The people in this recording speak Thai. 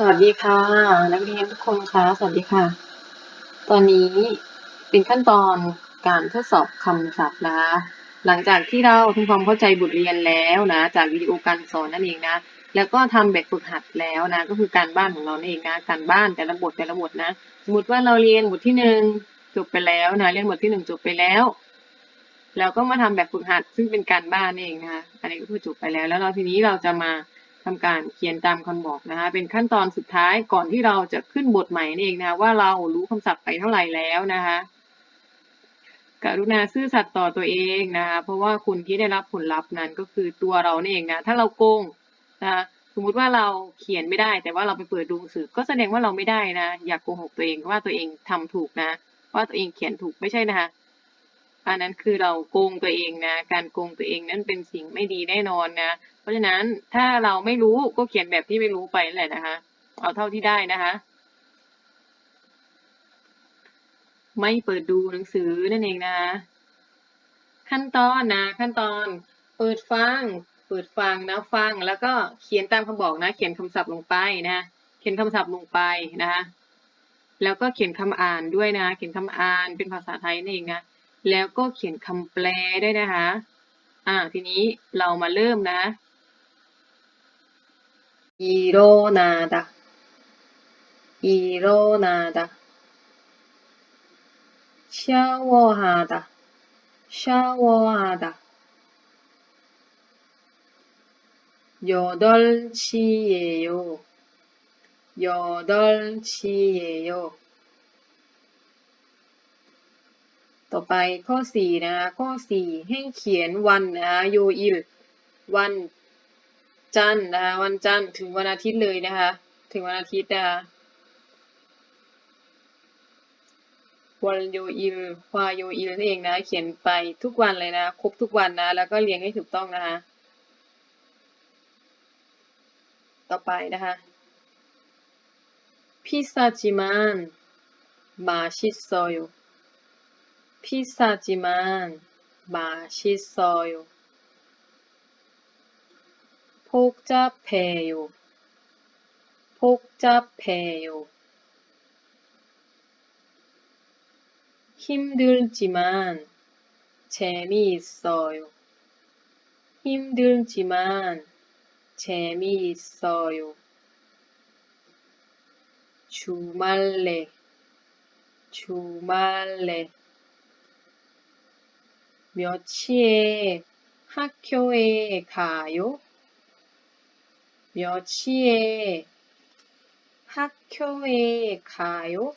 สวัสดีค่ะ นักเรียนทุกคนคะสวัสดีค่ะ ตอนนี้เป็นขั้นตอนการทดสอบคำศัพท์นะคะหลังจากที่เราทำความเข้าใจบทเรียนแล้วนะ จากวิดีโอการสอนนั่นเองนะ แล้วก็ทำแบบฝึกหัดแล้วนะ ก็คือการบ้านของเรานั่นเองนะ การบ้านแต่ละบทแต่ละบทนะ สมมติว่าเราเรียนบทที่หนึ่งจบไปแล้วนะ เรียนบทที่หนึ่งจบไปแล้วแล้วก็มาทำแบบฝึกหัดซึ่งเป็นการบ้านนั่นเองนะคะ อันนี้ก็คือจบไปแล้ว แล้วเราทีนี้เราจะมา ทำการเขียนตามคำบอกนะคะ เป็นขั้นตอนสุดท้ายก่อนที่เราจะขึ้นบทใหม่นั่เองนะคะว่าเรารู้คำศัพท์ไปเท่าไหร่แล้วนะคะกรุณาซื่อสัตย์ต่อตัวเองนะคะเพราะว่าคุณที่ได้รับผลลัพธ์นั้นก็คือตัวเราเนี่เองนะถ้าเราโกงนะคะสมมุติว่าเราเขียนไม่ได้ แต่ว่าเราไปเปิดดูหนังสือ ก็แสดงว่าเราไม่ได้นะ อย่ากโกหกตัวเองว่าตัวเองทำถูกนะ ว่าตัวเองเขียนถูกไม่ใช่นะคะ อันนั้นคือเราโกงตัวเองนะ การโกงตัวเองนั้นเป็นสิ่งไม่ดีแน่นอนนะ เพราะฉะนั้นถ้าเราไม่รู้ก็เขียนแบบที่ไม่รู้ไปนั่นแหละนะคะ เอาเท่าที่ได้นะคะ ไม่เปิดดูหนังสือนั่นเองนะ ขั้นตอนนะ ขั้นตอนเปิดฟัง เปิดฟังนะฟังแล้วก็เขียนตามคำบอกนะ เขียนคำศัพท์ลงไปนะ เขียนคำศัพท์ลงไปนะคะแล้วก็เขียนคำอ่านด้วยนะ เขียนคำอ่านเป็นภาษาไทยนั่นเองนะ แล้วก็เขียนคำแปลด้วยนะคะ อ่า ทีนี้เรามาเริ่มนะ อีโรนาดาอีโรนาดา샤워하다 샤워하다 여덟 시예요 여덟 시예요 ต่อไปข้อสี่นะคะข้อสี่ให้เขียนวันนะคะโยอิลวันจันทร์นะคะวันจันทร์ถึงวันอาทิตย์เลยนะคะถึงวันอาทิตย์นะคะวันโยอิลควาโยอิลนั่นเองนะ เขียนไปทุกวันเลยนะ ครบทุกวันนะ แล้วก็เรียงให้ถูกต้องนะคะ ต่อไปนะคะพิซซ่าจิมานมาชิโซโย 비싸지만 맛있어요. 복잡해요. 복잡해요. 힘들지만 재미있어요. 힘들지만 재미있어요. 주말에 주말에 몇 시에 학교에 가요? 몇 시에 학교에 가요?